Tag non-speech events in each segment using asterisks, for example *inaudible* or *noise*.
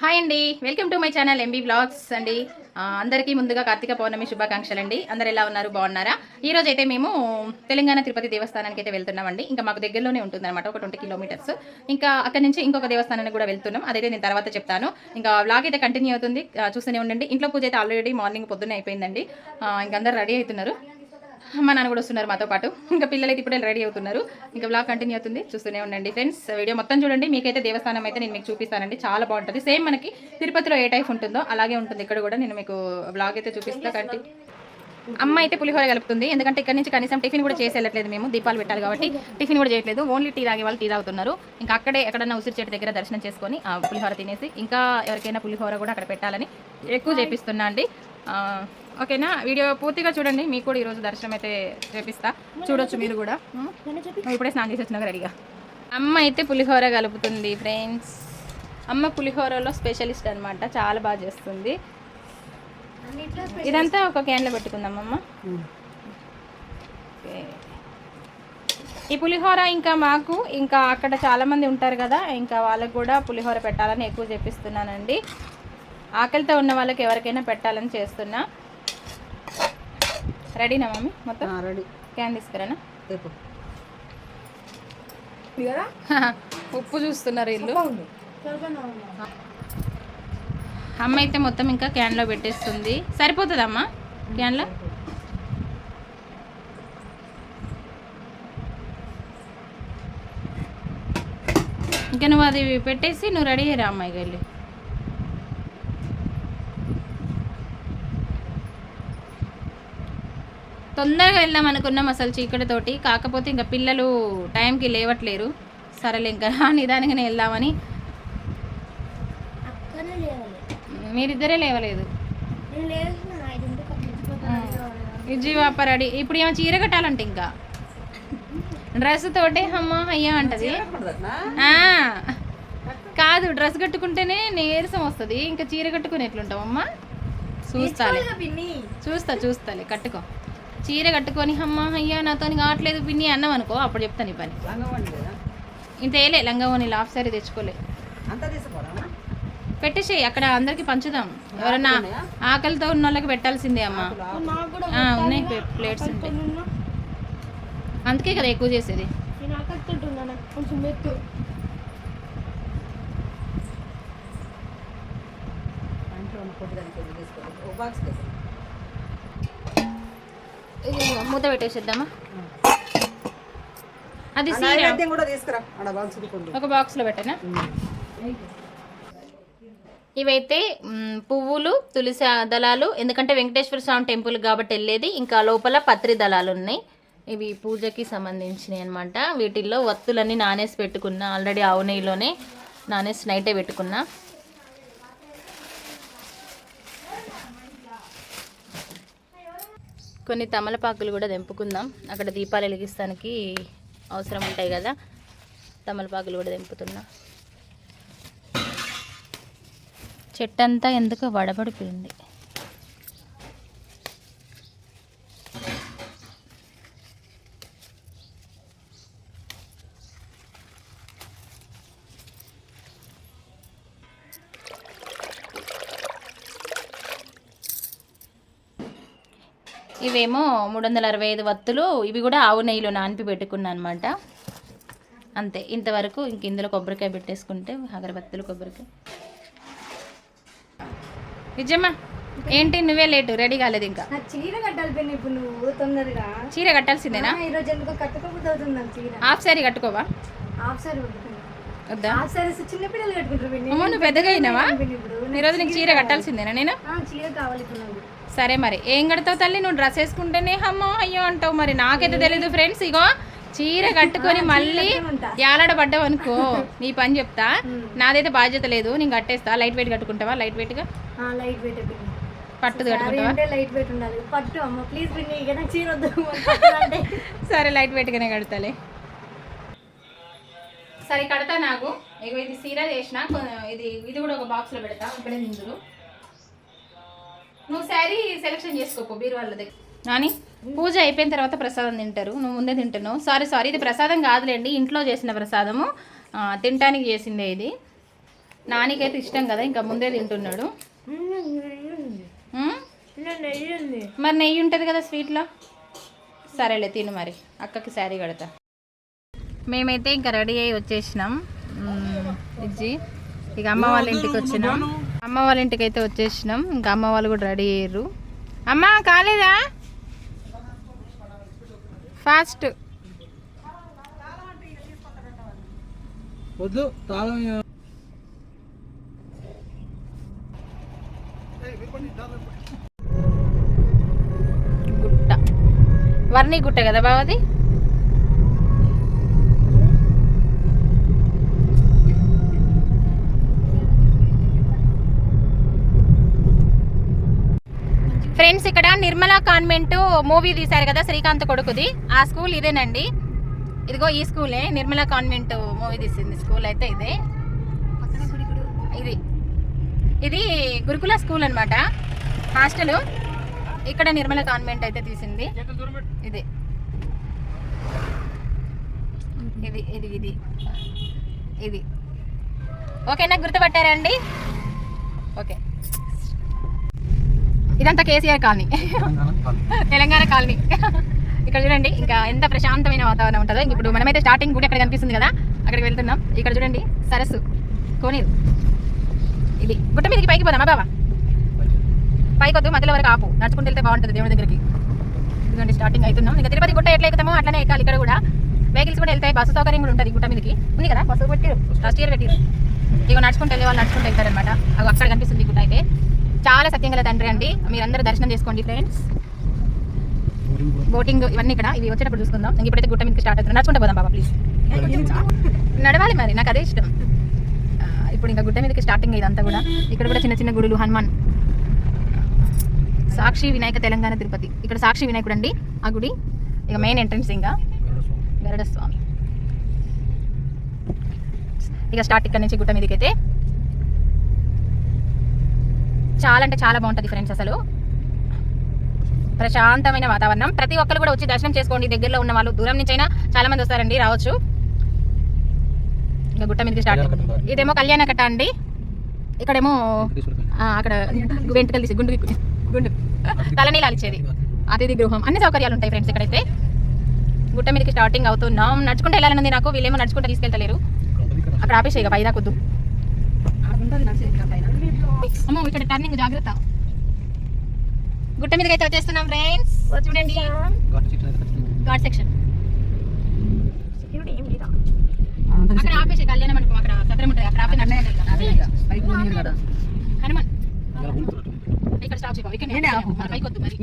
Hi అండి. Welcome to my channel MB blogs అండి. అందరికీ ముందుగా కార్తీక పౌర్ణమి శుభాకాంక్షలు అండి. అందరు ఎలా ఉన్నారు? బాగున్నారా? ఈ రోజు అయితే మేము తెలంగాణ తిరుపతి దేవస్థానానికి అయితే వెళ్తున్నామండి. ఇంకా మాకు దగ్గరలోనే ఉంటుంది అనమాట ఒక ట్వంటీ కిలోమీటర్స్. ఇంకా అక్కడ నుంచి ఇంకొక దేవస్థానానికి కూడా వెళ్తున్నాం. అదైతే నేను తర్వాత చెప్తాను. ఇంకా బ్లాగ్ అయితే కంటిన్యూ అవుతుంది. చూస్తూనే ఉండండి. ఇంట్లో పూజ అయితే ఆల్రెడీ మార్నింగ్ పొద్దున్నే అయిపోయిందండి. ఇంకా అందరు రెడీ అవుతున్నారు. మా నాన్న కూడా వస్తున్నారు మాతో పాటు. ఇంకా పిల్లలు అయితే ఇప్పుడే రెడీ అవుతున్నారు. ఇంకా బ్లాగ్ కంటిన్యూ అవుతుంది. చూస్తూనే ఉండండి ఫ్రెండ్స్ వీడియో మొత్తం చూడండి. మీకైతే దేవస్థానం అయితే నేను మీకు చూపిస్తానండి. చాలా బాగుంటుంది. సేమ్ మనకి తిరుపతిలో ఏ టైప్ ఉంటుందో అలాగే ఉంటుంది. ఇక్కడ కూడా నేను మీకు బ్లాగ్ అయితే చూపిస్తా కంటి. అమ్మ అయితే పులిహోర కలుపుతుంది. ఎందుకంటే ఇక్కడ నుంచి కనీసం టిఫిన్ కూడా చేసి వెళ్ళట్లేదు మేము. దీపాలు పెట్టాలి కాబట్టి టిఫిన్ కూడా చేయట్లేదు. ఓన్లీ టీ తాగే వాళ్ళు టీ తాగుతున్నారు. ఇంకా అక్కడే ఎక్కడన్నా ఉసిరి చెట్టు దగ్గర దర్శనం చేసుకొని ఆ పులిహోర తినేసి ఇంకా ఎవరికైనా పులిహోర కూడా అక్కడ పెట్టాలని ఎక్కువ చేపిస్తున్నా అండి. ఓకేనా? వీడియో పూర్తిగా చూడండి. మీకు కూడా ఈరోజు దర్శనం అయితే చేపిస్తా. చూడొచ్చు మీరు కూడా. ఇప్పుడే స్నానం చేసి వచ్చినాక రెడీగా. అమ్మ అయితే పులిహోర కలుపుతుంది ఫ్రెండ్స్ అమ్మ పులిహోరలో స్పెషలిస్ట్ అన్నమాట. చాలా బాగా చేస్తుంది. ఇదంతా ఒక క్యాన్లో పెట్టుకుందాం అమ్మ. ఓకే. ఈ పులిహోర ఇంకా మాకు ఇంకా అక్కడ చాలా మంది ఉంటారు కదా ఇంకా వాళ్ళకు కూడా పులిహోర పెట్టాలని ఎక్కువ చెప్పిస్తున్నానండి ఆకలితో ఉన్న వాళ్ళకి ఎవరికైనా పెట్టాలని చేస్తున్నా. రెడీనా మమ్మీ? మొత్తం? రెడీ క్యాన్ తీసుకురానా? రేపు *laughs* ఉప్పు చూస్తున్నారు ఇల్లు. అమ్మ అయితే మొత్తం ఇంకా క్యాన్లో పెట్టేస్తుంది. సరిపోతుందమ్మా? క్యాన్లో ఇంకా నువ్వు అది పెట్టేసి నువ్వు రెడీ అయ్యరా అమ్మాయి వెళ్ళి తొందరగా వెళ్దాం అనుకున్నాం అసలు చీకటితోటి. కాకపోతే ఇంకా పిల్లలు టైంకి లేవట్లేరు. సరేలే ఇంకా నిదానంగానే వెళ్దామని. అక్కనే లేవాలి మీరిద్దరే లేవలేదు? నేను లేచిన ఐదింటికి అట్లా విజయవాప రెడీ. ఇప్పుడు ఏమో చీర కట్టాలంట ఇంకా? డ్రెస్ తోటే అమ్మ అయ్యా అంటది. ఆ, కాదు డ్రెస్ కట్టుకుంటేనే నీరసం వస్తుంది. ఇంకా చీర కట్టుకుని ఎట్లుంటావు అమ్మ? చూస్తాలే. పిన్ని. చూస్తా చూస్తాలే. కట్టుకో. చీర కట్టుకొని అమ్మ అయ్యా నాతో కావట్లేదు పిన్ని అన్నాం అనుకో అప్పుడు చెప్తాను ఈ పని. ఇంత వేయలే లంగావోని లాఫ్ సారీ తెచ్చుకోలే. అంతా తీసుకోరా పెట్టేసేయి అక్కడ అందరికి పంచుదాం. ఎవరన్నా ఆకలితో ఉన్న వాళ్ళకి పెట్టాల్సిందే అమ్మ. నాకు కూడా ఆ, ఉన్నాయి ప్లేట్స్ ఉంటాయి అందుకే కదా ఎక్కువ చేసేది. ఇది మూత పెట్టేసేద్దామా? అది కూడా తీసుకురా. ఆడ బాక్స్ ఒక బాక్స్లో పెట్టనా? ఇవైతే పువ్వులు తులసి దళాలు ఎందుకంటే వెంకటేశ్వర స్వామి టెంపుల్ కాబట్టి వెళ్ళేది. ఇంకా లోపల పత్రి దళాలు ఉన్నాయి. ఇవి పూజకి సంబంధించినవి అనమాట వీటిల్లో వత్తులన్నీ నానేసి పెట్టుకున్నా. ఆల్రెడీ ఆవు నెయ్యిలోనే నానేసి నైటే పెట్టుకున్నా. కొన్ని తమలపాకులు కూడా తెంపుకుందాం. అక్కడ దీపాలు వెలిగిస్తానికి అవసరం ఉంటాయి కదా. తమలపాకులు కూడా తెంపుతున్నా. చెట్టంతా ఎందుకు వడబడిపోయింది. ఇవేమో మూడు వందల అరవై ఐదు వత్తులు ఇవి కూడా ఆవు నెయ్యిలో నానిపి పెట్టుకున్నా అనమాట అంతే ఇంతవరకు ఇంక ఇందులో కొబ్బరికాయ పెట్టేసుకుంటే అగరబత్తులు కొబ్బరికాయ. విజయమ్మ ఏంటి నువ్వే లేటు రెడీ కాలేదు ఇంకా? చీర కట్టాలి పిన్ని ఇప్పుడు నువ్వు తొందరగా. చీర కట్టాల్సిందేనా? ఈ రోజు ఎందుకో అవుతుంది చీర. హాఫ్ శారీ కట్టుకోవా? హాఫ్ సారీ వద్దు? హాఫ్ సారీస్ చిన్న పిల్లలు కట్టుకుంటారు పిన్ని. అమ్మో నువ్వు పెద్దగా అయినావా? ఈరోజు నీకు చీర కట్టాల్సిందేనా నేను? చీర కావాలి ఇప్పుడు సరే మరి ఏం కడతావు తల్లి? నువ్వు డ్రెస్ వేసుకుంటేనే అమ్మో అయ్యో అంటావు మరి. నాకైతే తెలీదు ఫ్రెండ్స్ ఇగో చీర *laughs* కట్టుకొని మళ్ళీ పడ్డావు అనుకో *laughs* నీ పని చెప్తా. నాదైతే బాధ్యత లేదు నేను కట్టేస్తా. లైట్ వెయిట్ కట్టుకుంటావా? లైట్ వెయిట్గా ఆ, లైట్ వెయిట్ పట్టుది సారీ కట్టుకుంటావా? లైట్ వెయిట్ ఉండాలి. పట్టు అమ్మ ప్లీజ్ చీర *laughs* సరే లైట్ వెయిట్గానే కడతాలే. సరే కడతా నాకు. ఇగో ఇది సీర చేసిన ఇది ఇది కూడా ఒక బాక్స్లో పెడతా. ఇక్కడే నిందులు నువ్వు శారీ సెలెక్షన్ చేసుకోపో బీరువాళ్ళ దగ్గర. నాని పూజ అయిపోయిన తర్వాత ప్రసాదం తింటారు. నువ్వు ముందే తింటున్నావు. సారీ సారీ ఇది ప్రసాదం కాదులేండి. ఇంట్లో చేసిన ప్రసాదము. తినటానికి చేసిందే ఇది. నానికైతే ఇష్టం కదా ఇంకా ముందే తింటున్నాడు. మరి నెయ్యి ఉంటుంది కదా స్వీట్లో? సరేలే తిను మరి. అక్కకి శారీ కడతా. మేమైతే ఇంకా రెడీ అయ్యి వచ్చేసినాం. ఇజ్జి ఇక అమ్మ వాళ్ళ ఇంటికి వచ్చినాం. అమ్మ వాళ్ళ ఇంటికి అయితే వచ్చేసినాం. ఇంకా అమ్మ వాళ్ళు కూడా రెడీ అయ్యారు. అమ్మ కాలేదా? ఫాస్ట్. వద్దు తాళం గుట్ట. వర్ణి గుట్ట కదా బావది? ఫ్రెండ్స్ ఇక్కడ నిర్మలా కాన్వెంట్ మూవీ తీశారు కదా శ్రీకాంత్ కొడుకుది. ఆ స్కూల్ ఇదేనండి. ఇదిగో ఈ స్కూలే నిర్మలా కాన్వెంట్ మూవీ తీసింది స్కూల్ అయితే ఇదే. ఇది. ఇది గురుకుల స్కూల్ అన్నమాట. హాస్టల్. ఇక్కడ నిర్మల కాన్వెంట్ అయితే తీసింది. ఇది. ఇది ఇది ఇది. ఇది. ఓకేనా గుర్తుపట్టారండి ఓకే ఇదంతా కేసీఆర్ కాలనీ. తెలంగాణ కాలనీ. ఇక్కడ చూడండి ఇంకా ఎంత ప్రశాంతమైన వాతావరణం ఉంటుందో. ఇప్పుడు మనమైతే స్టార్టింగ్ గుడి అక్కడ కనిపిస్తుంది కదా అక్కడికి వెళ్తున్నాం. ఇక్కడ చూడండి సరస్సు కోనేరు. ఇది గుట్ట మీదకి పైకి పోదామా బాబా పైకి వద్దు మధ్యలో వరకు ఆపు. నడుచుకుంటూ వెళ్తే బాగుంటుంది దేవుడి దగ్గరికి. ఇదిగోండి స్టార్టింగ్ అవుతున్నాం. ఇంకా తిరుపతి గుట్ట ఎట్లా ఎక్కుతామో అట్లనే ఎక్కాలి ఇక్కడ కూడా. వెహికల్స్ కూడా వెళ్తాయి బస్సు సౌకర్యం కూడా ఉంటుంది గుట్ట మీదకి. ఉంది కదా? బస్సు పెట్టారు. ఫస్ట్ ఇయర్ పెట్టారు. ఇక నడుచుకుంటూ వెళ్ళే వాళ్ళు నడుచుకుంటూ వెళ్తారనమాట అక్కడ కనిపిస్తుంది గుట్ట అయితే. చాలా సత్యం గల తండ్రి అండి. మీరందరూ దర్శనం చేసుకోండి ఫ్రెండ్స్ బోటింగ్ ఇవన్నీ ఇక్కడ ఇవి వచ్చేటప్పుడు చూసుకుందాం. ఇంక ఇప్పుడైతే గుట్ట మీదకి స్టార్ట్ అవుతుంది. నడుచుకుంటూ పోదాం బాబా ప్లీజ్ నడవాలి మరి నాకు అదే ఇష్టం. ఇప్పుడు ఇంకా గుట్ట మీదకి స్టార్టింగ్ ఇదంతా కూడా. ఇక్కడ కూడా చిన్న చిన్న గుడులు హనుమాన్. సాక్షి వినాయక తెలంగాణ తిరుపతి. ఇక్కడ సాక్షి వినాయకుడు అండి ఆ గుడి. ఇక మెయిన్ ఎంట్రన్స్ ఇంకా. గరుడ స్వామి ఇక స్టార్ట్ ఇక్కడ నుంచి గుట్ట మీదకి అయితే చాలా అంటే చాలా బాగుంటుంది ఫ్రెండ్స్ అసలు. ప్రశాంతమైన వాతావరణం. ప్రతి ఒక్కరు కూడా వచ్చి దర్శనం చేసుకోండి. దగ్గరలో ఉన్న వాళ్ళు దూరం నుంచి అయినా చాలా మంది వస్తారండి రావచ్చు. ఇంకా గుట్ట మీదకి స్టార్ట్ ఇదేమో కళ్యాణ కట్ట అండి. ఇక్కడేమో ఆ, అక్కడ వెంట్రుకలు తీసి గుండు గుండు ఇచ్చేది. అతిథి గృహం. అన్ని సౌకర్యాలు ఉంటాయి ఫ్రెండ్స్ ఇక్కడైతే. గుట్ట మీదకి స్టార్టింగ్ అవుతున్నాం. నడుచుకుంటూ వెళ్ళాలనుంది నాకు. వీళ్ళేమో నడుచుకుంటూ తీసుకెళ్తలేరు. అక్కడ ఆపేసి ఇక పైదా కొద్దు అమ్మో ఇక్కడ టర్నింగ్ జాగ్రత్త. గుట్ట మీదకి అయితే వచ్చేస్తున్నాం. ఫ్రెండ్స్ చూడండి ఘాట్ సెక్షన్ అక్కడ ఆపేసి కళ్యాణ మండపం అక్కడ సత్రం ఉంటుంది అక్కడ ఆపేసి. హనుమాన్. ఇక్కడ స్టాప్ చేయకు ఇక్కడ నేనే ఆపు. పైకి వద్దు మరి.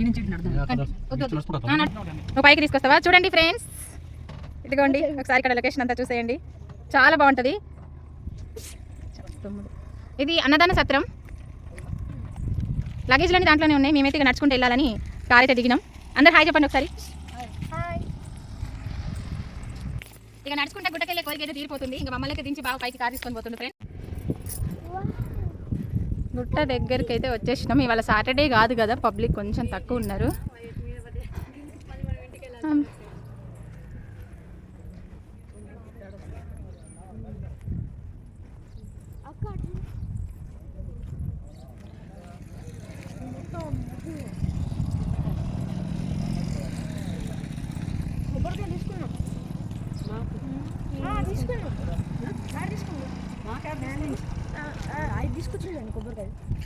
పైకి తీసుకొస్తావా? చూడండి ఫ్రెండ్స్ ఇదిగోండి ఒకసారి ఇక్కడ లొకేషన్ అంతా చూసేయండి. చాలా బాగుంటుంది. ఇది అన్నదాన సత్రం. లగేజ్లన్నీ దాంట్లోనే ఉన్నాయి. మేమైతే ఇక నడుచుకుంటూ వెళ్ళాలని కార్ అయితే దిగినాం. అందరు హాయ్ చెప్పండి ఒకసారి. ఇక నడుచుకుంటే గుట్టకెళ్ళే కోరిక అయితే తీరిపోతుంది. ఇంకా మమ్మల్ని అయితే దించి బాగా పైకి కార్ తీసుకొని పోతుంది ఫ్రెండ్ గుట్ట దగ్గరికి అయితే వచ్చేసినాం. ఇవాళ సాటర్డే కాదు కదా పబ్లిక్ కొంచెం తక్కువ ఉన్నారు ఆమ్. కొబ్బరికాయ తీసుకున్నాం ఆ, తీసుకున్నాం ఆ, తీసుకున్నాం ఆ, ఆ, అది తీసుకొచ్చిందండి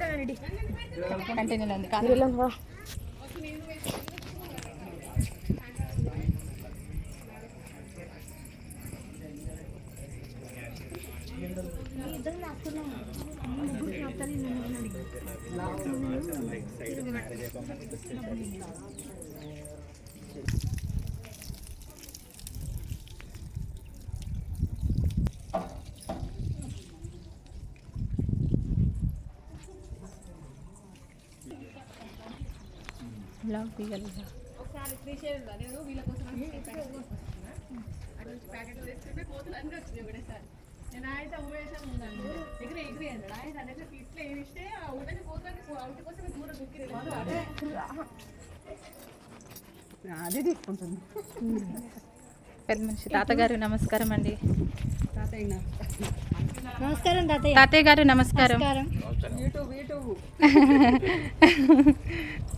దాని. అక్క మంది అమ్మాయిలు తీయగలిగా. అదే. తీసుకుంటుంది. పెద్ద మనిషి. తాతగారు నమస్కారం అండి. తాతయ్య నమస్కారం తాతయ్య. తాతయ్య గారు నమస్కారం. నమస్కారం. YouTube YouTube. *laughs*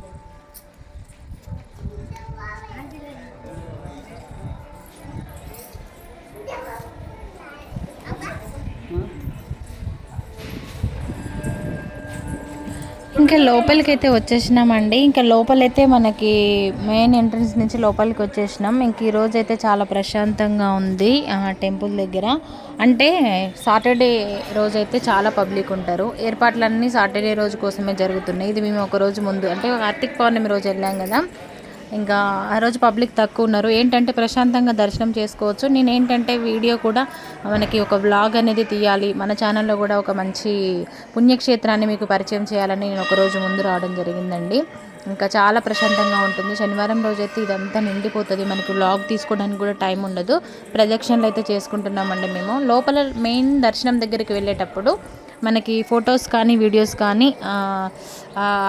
ఇంకా లోపలికి అయితే వచ్చేసినామండి. ఇంకా లోపలైతే మనకి మెయిన్ ఎంట్రన్స్ నుంచి లోపలికి వచ్చేసినాం. ఇంక ఈరోజు అయితే చాలా ప్రశాంతంగా ఉంది టెంపుల్ దగ్గర. అంటే సాటర్డే రోజు అయితే చాలా పబ్లిక్ ఉంటారు. ఏర్పాట్లన్నీ సాటర్డే రోజు కోసమే జరుగుతున్నాయి. ఇది మేము ఒక రోజు ముందు అంటే కార్తీక పౌర్ణమి రోజు వెళ్ళాం కదా. ఇంకా ఆ రోజు పబ్లిక్ తక్కువ ఉన్నారు. ఏంటంటే ప్రశాంతంగా దర్శనం చేసుకోవచ్చు. నేను ఏంటంటే వీడియో కూడా మనకి ఒక వ్లాగ్ అనేది తీయాలి. మన ఛానల్లో కూడా ఒక మంచి పుణ్యక్షేత్రాన్ని మీకు పరిచయం చేయాలని నేను ఒక రోజు ముందు రావడం జరిగిందండి. ఇంకా చాలా ప్రశాంతంగా ఉంటుంది. శనివారం రోజైతే ఇదంతా నిండిపోతుంది. మనకి వ్లాగ్ తీసుకోవడానికి కూడా టైం ఉండదు. ప్రదక్షిణలు అయితే చేసుకుంటున్నామండి మేము. లోపల మెయిన్ దర్శనం దగ్గరికి వెళ్ళేటప్పుడు మనకి ఫొటోస్ కానీ వీడియోస్ కానీ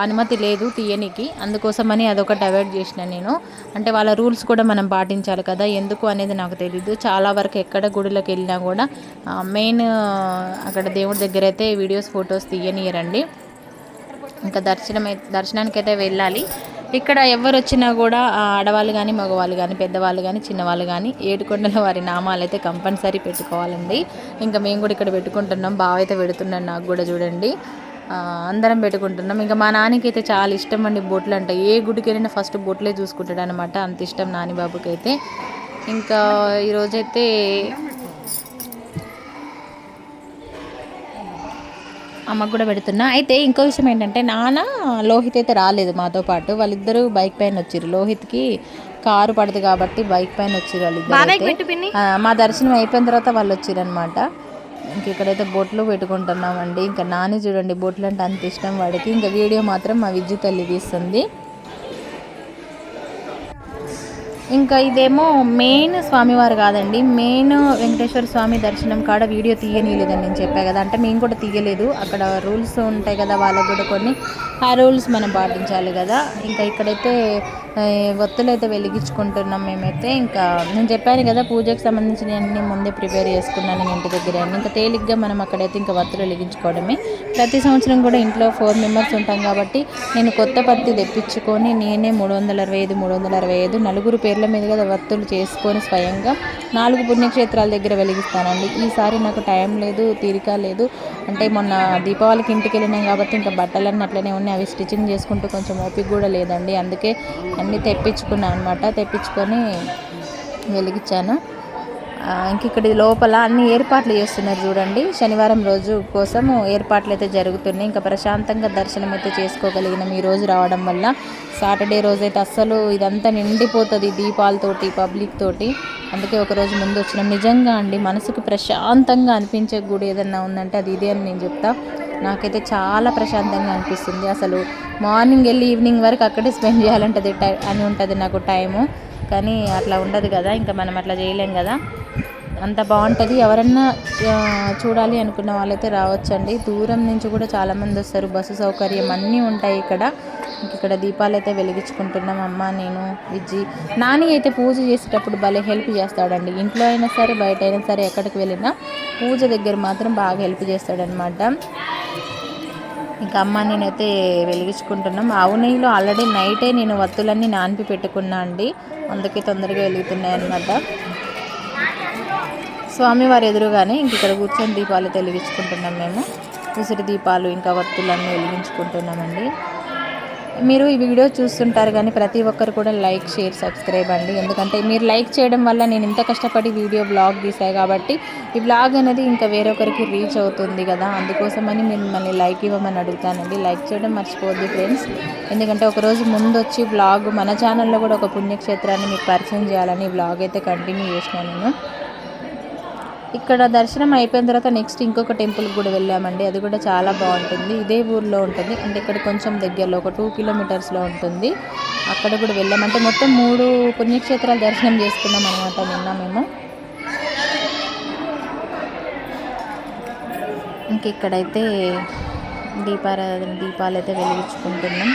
అనుమతి లేదు తీయనికి. అందుకోసమని అదొకటి అవాయిడ్ చేసిన నేను. అంటే వాళ్ళ రూల్స్ కూడా మనం పాటించాలి కదా ఎందుకు అనేది నాకు తెలియదు చాలా వరకు ఎక్కడ గుడిలోకి వెళ్ళినా కూడా మెయిన్ అక్కడ దేవుడి దగ్గర అయితే వీడియోస్ ఫొటోస్ తీయనియరండి. ఇంకా దర్శనం అయి- దర్శనానికి అయితే వెళ్ళాలి. ఇక్కడ ఎవరు వచ్చినా కూడా ఆ, ఆడవాళ్ళు కానీ మగవాళ్ళు కానీ పెద్దవాళ్ళు కానీ చిన్నవాళ్ళు కానీ ఏడుకొండల వారి నామాలు అయితే కంపల్సరీ పెట్టుకోవాలండి. ఇంకా మేము కూడా ఇక్కడ పెట్టుకుంటున్నాం. బావ అయితే పెడుతున్నాడు నాకు కూడా చూడండి. అందరం పెట్టుకుంటున్నాం. ఇంకా మా నాన్నకైతే అయితే చాలా ఇష్టం అండి బొట్లు అంటే ఏ గుడికి వెళ్ళినా ఫస్ట్ బొట్లే చూసుకుంటాడు అనమాట అంత ఇష్టం నాని బాబుకి అయితే ఇంకా ఈరోజైతే అమ్మకు కూడా పెడుతున్నా. అయితే ఇంకో విషయం ఏంటంటే నాన్న లోహిత్ అయితే రాలేదు మాతో పాటు. వాళ్ళిద్దరూ బైక్ పైన వచ్చిర్రు. లోహిత్కి కారు పడదు కాబట్టి బైక్ పైన వచ్చిర్రు వాళ్ళిద్దరు మా దర్శనం అయిపోయిన తర్వాత వాళ్ళు వచ్చిర్రు అనమాట ఇంక ఇక్కడైతే బొట్లు పెట్టుకుంటున్నామండి. ఇంకా నాని చూడండి బొట్లు అంటే అంత ఇష్టం వాడికి. ఇంకా వీడియో మాత్రం మా విద్యు తల్లి తీస్తుంది. ఇంకా ఇదేమో మెయిన్ స్వామివారు కాదండి. మెయిన్ వెంకటేశ్వర స్వామి దర్శనం కాడ వీడియో తీయనీయలేదని నేను చెప్పా కదా. అంటే మేము కూడా తీయలేదు. అక్కడ రూల్స్ ఉంటాయి కదా వాళ్ళకు కూడా కొన్ని. ఆ రూల్స్ మనం పాటించాలి కదా. ఇంకా ఇక్కడైతే ఒత్తులు అయితే వెలిగించుకుంటున్నాం మేమైతే. ఇంకా నేను చెప్పాను కదా పూజకు సంబంధించిన అన్ని ముందే ప్రిపేర్ చేసుకున్నాను ఇంటి దగ్గర ఇంకా తేలిగ్గా మనం అక్కడైతే ఇంకా వత్తులు వెలిగించుకోవడమే. ప్రతి సంవత్సరం కూడా ఇంట్లో ఫోర్ మెంబర్స్ ఉంటాం కాబట్టి నేను కొత్త పత్తి తెప్పించుకొని నేనే మూడు వందల అరవై ఐదు మూడు వందల అరవై ఐదు నలుగురు పేర్ల మీద కదా వత్తులు చేసుకొని స్వయంగా నాలుగు పుణ్యక్షేత్రాల దగ్గర వెలిగిస్తానండి. ఈసారి నాకు టైం లేదు తీరిక లేదు. అంటే మొన్న దీపావళికి ఇంటికి వెళ్ళినాం కాబట్టి ఇంకా బట్టలన్నీ అట్లనే ఉన్నాయి. అవి స్టిచ్చింగ్ చేసుకుంటూ కొంచెం ఓపిక కూడా లేదండి. అందుకే అన్నీ తెప్పించుకున్నాను అనమాట తెప్పించుకొని వెలిగించాను. ఇంక ఇక్కడ లోపల అన్ని ఏర్పాట్లు చేస్తున్నారు చూడండి. శనివారం రోజు కోసం ఏర్పాట్లు అయితే జరుగుతున్నాయి. ఇంకా ప్రశాంతంగా దర్శనం అయితే చేసుకోగలిగినాం ఈ రోజు రావడం వల్ల. సాటర్డే రోజు అయితే అస్సలు ఇదంతా నిండిపోతుంది దీపాలతోటి పబ్లిక్ తోటి. అందుకే ఒకరోజు ముందు వచ్చినాం. నిజంగా అండి మనసుకు ప్రశాంతంగా అనిపించే గుడి ఏదన్నా ఉందంటే అది ఇదే అని నేను చెప్తా. నాకైతే చాలా ప్రశాంతంగా అనిపిస్తుంది. అసలు మార్నింగ్ వెళ్ళి ఈవినింగ్ వరకు అక్కడే స్పెండ్ చేయాలంటది టై అని ఉంటుంది నాకు టైము. కానీ అట్లా ఉండదు కదా ఇంకా మనం అట్లా చేయలేం కదా. అంత బాగుంటుంది. ఎవరన్నా చూడాలి అనుకున్న వాళ్ళైతే రావచ్చండి. దూరం నుంచి కూడా చాలామంది వస్తారు. బస్సు సౌకర్యం అన్నీ ఉంటాయి ఇక్కడ. ఇక్కడ దీపాలు అయితే వెలిగించుకుంటున్నాం. అమ్మ నేను విజ్జి. నాని అయితే పూజ చేసేటప్పుడు భలే హెల్ప్ చేస్తాడండి. ఇంట్లో అయినా సరే బయట అయినా సరే ఎక్కడికి వెళ్ళినా పూజ దగ్గర మాత్రం బాగా హెల్ప్ చేస్తాడనమాట ఇంకా అమ్మ నేనైతే వెలిగించుకుంటున్నాం. ఆవు నెయ్యిలో ఆల్రెడీ నైటే నేను వత్తులన్నీ నానిపి పెట్టుకున్నా అండి. అందుకే తొందరగా వెలుగుతున్నాయి అనమాట స్వామివారి ఎదురుగానే ఇంక ఇక్కడ కూర్చొని దీపాలు అయితే వెలిగించుకుంటున్నాం మేము. ఉసిరి దీపాలు ఇంకా వత్తులన్నీ వెలిగించుకుంటున్నామండి. మీరు ఈ వీడియో చూస్తుంటారు కానీ ప్రతి ఒక్కరు కూడా లైక్ షేర్ సబ్స్క్రైబ్ అండి. ఎందుకంటే మీరు లైక్ చేయడం వల్ల నేను ఇంత కష్టపడి వీడియో బ్లాగ్ తీసాయి కాబట్టి ఈ బ్లాగ్ అనేది ఇంకా వేరొకరికి రీచ్ అవుతుంది కదా. అందుకోసమని మిమ్మల్ని లైక్ ఇవ్వమని అడుగుతానండి. లైక్ చేయడం మర్చిపోద్ది ఫ్రెండ్స్. ఎందుకంటే ఒకరోజు ముందు వచ్చి బ్లాగ్ మన ఛానల్లో కూడా ఒక పుణ్యక్షేత్రాన్ని మీకు పరిచయం చేయాలని బ్లాగ్ అయితే కంటిన్యూ చేసినాను నేను. ఇక్కడ దర్శనం అయిపోయిన తర్వాత నెక్స్ట్ ఇంకొక టెంపుల్కి కూడా వెళ్ళామండి. అది కూడా చాలా బాగుంటుంది. ఇదే ఊర్లో ఉంటుంది. అంటే ఇక్కడ కొంచెం దగ్గరలో ఒక టూ కిలోమీటర్స్లో ఉంటుంది. అక్కడ కూడా వెళ్ళామంటే మొత్తం మూడు పుణ్యక్షేత్రాలు దర్శనం చేసుకున్నాం అనమాట నిన్న మేము. ఇంక ఇక్కడైతే దీపారాధన దీపాలు అయితే వెలిగించుకుంటున్నాం.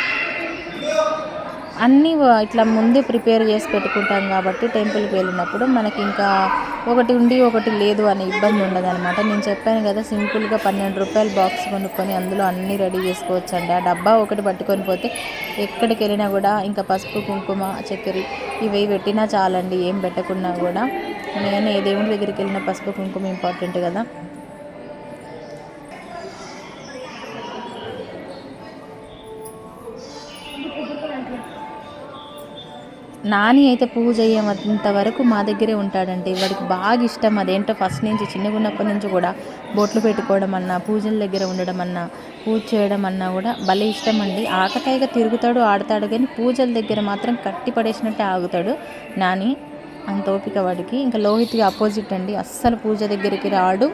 అన్నీ ఇట్లా ముందే ప్రిపేర్ చేసి పెట్టుకుంటాం కాబట్టి టెంపుల్కి వెళ్ళినప్పుడు మనకి ఇంకా ఒకటి ఉండి ఒకటి లేదు అనే ఇబ్బంది ఉండదు అనమాట నేను చెప్పాను కదా సింపుల్గా పన్నెండు రూపాయలు బాక్స్ కొనుక్కొని అందులో అన్నీ రెడీ చేసుకోవచ్చు అండి ఆ డబ్బా ఒకటి పట్టుకొని పోతే ఎక్కడికి వెళ్ళినా కూడా ఇంకా పసుపు కుంకుమ చక్కెర ఇవి పెట్టినా చాలండి ఏం పెట్టకున్నా కూడా. నేను ఏ దేవుడి దగ్గరికి వెళ్ళినా పసుపు కుంకుమ ఇంపార్టెంట్ కదా. నాని అయితే పూజ అయ్యేంత వరకు మా దగ్గరే ఉంటాడండి. వాడికి బాగా ఇష్టం అదేంటో ఫస్ట్ నుంచి చిన్నగా ఉన్నప్పటి నుంచి కూడా బొట్లు పెట్టుకోవడం అన్నా పూజల దగ్గర ఉండడం అన్నా పూజ చేయడం అన్నా కూడా భలే ఇష్టం అండి. ఆకతాయిగా తిరుగుతాడు ఆడతాడు కానీ పూజల దగ్గర మాత్రం కట్టి పడేసినట్టే ఆగుతాడు నాని. అంత ఓపిక వాడికి. ఇంకా లోహిత్కి అపోజిట్ అండి. అస్సలు పూజ దగ్గరికి రాడు.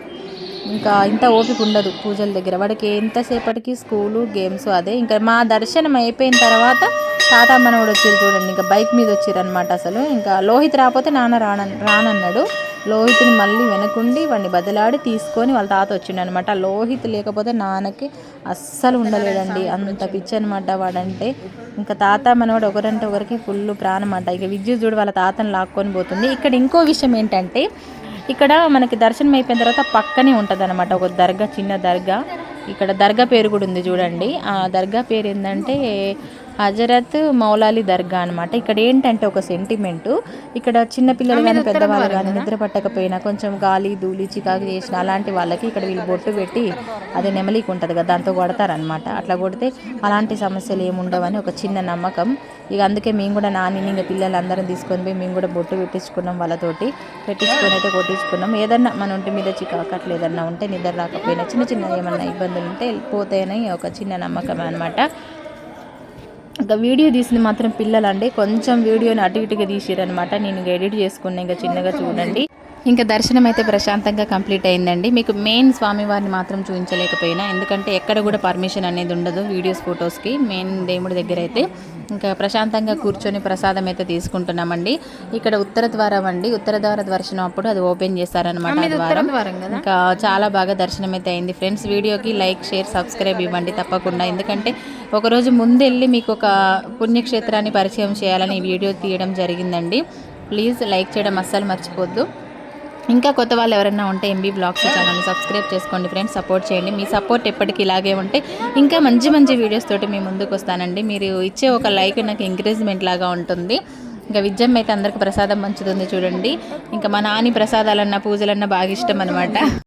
ఇంకా ఇంత ఓపిక ఉండదు పూజల దగ్గర. వాడికి ఎంతసేపటికి స్కూలు గేమ్స్ అదే. ఇంకా మా దర్శనం అయిపోయిన తర్వాత తాత మనవడు వచ్చారు చూడండి. ఇంకా బైక్ మీద వచ్చారు అనమాట అసలు. ఇంకా లోహిత్ రాకపోతే నాన్న రాన రానన్నాడు. లోహిత్ని మళ్ళీ వెనకుండి వాడిని బదలాడి తీసుకొని వాళ్ళ తాత వచ్చిండు అనమాట లోహిత్ లేకపోతే నాన్నకి అస్సలు ఉండలేదండి. అంత పిచ్చి అనమాట వాడంటే. ఇంకా తాత మనవాడు ఒకరంటే ఒకరికి ఫుల్ ప్రాణమాట. ఇక విద్యుత్ చూడు వాళ్ళ తాతను లాక్కొని పోతుంది. ఇక్కడ ఇంకో విషయం ఏంటంటే ఇక్కడ మనకి దర్శనం అయిపోయిన తర్వాత పక్కనే ఉంటుంది అనమాట ఒక దర్గా చిన్న దర్గా. ఇక్కడ దర్గా పేరు కూడా ఉంది చూడండి. ఆ దర్గా పేరు ఏంటంటే హజరత్ మౌలాలి దర్గా అనమాట ఇక్కడ ఏంటంటే ఒక సెంటిమెంట్ ఇక్కడ చిన్న పిల్లలు కానీ పెద్దవాళ్ళు కానీ నిద్ర పట్టకపోయినా కొంచెం గాలి ధూళి చికాకు చేసిన అలాంటి వాళ్ళకి ఇక్కడ వీళ్ళు బొట్టు పెట్టి అది నెమలికి ఉంటుంది కదా దాంతో కొడతారనమాట అట్లా కొడితే అలాంటి సమస్యలు ఏమి ఉండవని ఒక చిన్న నమ్మకం. ఇక అందుకే మేము కూడా నాని ఇంకా పిల్లలందరం తీసుకొని పోయి మేము కూడా బొట్టు పెట్టించుకున్నాం వాళ్ళతోటి. పెట్టించుకొని అయితే కొట్టించుకున్నాం. ఏదన్నా మన ఒంటి మీద చికాకు అట్లా ఏదన్నా ఉంటే నిద్ర రాకపోయినా చిన్న చిన్న ఏమన్నా ఇబ్బందులు ఉంటే పోతాయని ఒక చిన్న నమ్మకం అనమాట ఇంకా వీడియో తీసింది మాత్రం పిల్లలండి. కొంచెం వీడియోని అటు ఇటుగా తీసిరనమాట నేను ఇంకా ఎడిట్ చేసుకున్నా ఇంకా చిన్నగా చూడండి. ఇంకా దర్శనం అయితే ప్రశాంతంగా కంప్లీట్ అయిందండి. మీకు మెయిన్ స్వామివారిని మాత్రం చూపించలేకపోయినా ఎందుకంటే ఎక్కడ కూడా పర్మిషన్ అనేది ఉండదు వీడియోస్ ఫొటోస్కి మెయిన్ దేవుడి దగ్గర అయితే ఇంకా ప్రశాంతంగా కూర్చొని ప్రసాదం అయితే తీసుకుంటున్నామండి. ఇక్కడ ఉత్తర ద్వారం అండి. ఉత్తర ద్వార దర్శనం అప్పుడు అది ఓపెన్ ద్వారం. ఇంకా చాలా బాగా దర్శనం అయితే అయింది ఫ్రెండ్స్. వీడియోకి లైక్ షేర్ సబ్స్క్రైబ్ ఇవ్వండి తప్పకుండా. ఎందుకంటే ఒకరోజు ముందెళ్ళి మీకు ఒక పుణ్యక్షేత్రాన్ని పరిచయం చేయాలని ఈ వీడియో తీయడం జరిగిందండి. ప్లీజ్ లైక్ చేయడం అస్సలు మర్చిపోద్దు. ఇంకా కొత్త వాళ్ళు ఎవరైనా ఉంటే ఎంబీ బ్లాగ్స్ ఛానల్ని సబ్స్క్రైబ్ చేసుకోండి ఫ్రెండ్స్ సపోర్ట్ చేయండి. మీ సపోర్ట్ ఎప్పటికీ ఇలాగే ఉంటే ఇంకా మంచి మంచి వీడియోస్ తోటి మీ ముందుకు వస్తానండి. మీరు ఇచ్చే ఒక లైక్ నాకు ఎంకరేజ్మెంట్ లాగా ఉంటుంది. ఇంకా విజయం అయితే అందరికి ప్రసాదం పంచుతుంది చూడండి. ఇంకా మా నాని ప్రసాదాలన్న పూజలన్నా బాగా ఇష్టం అనమాట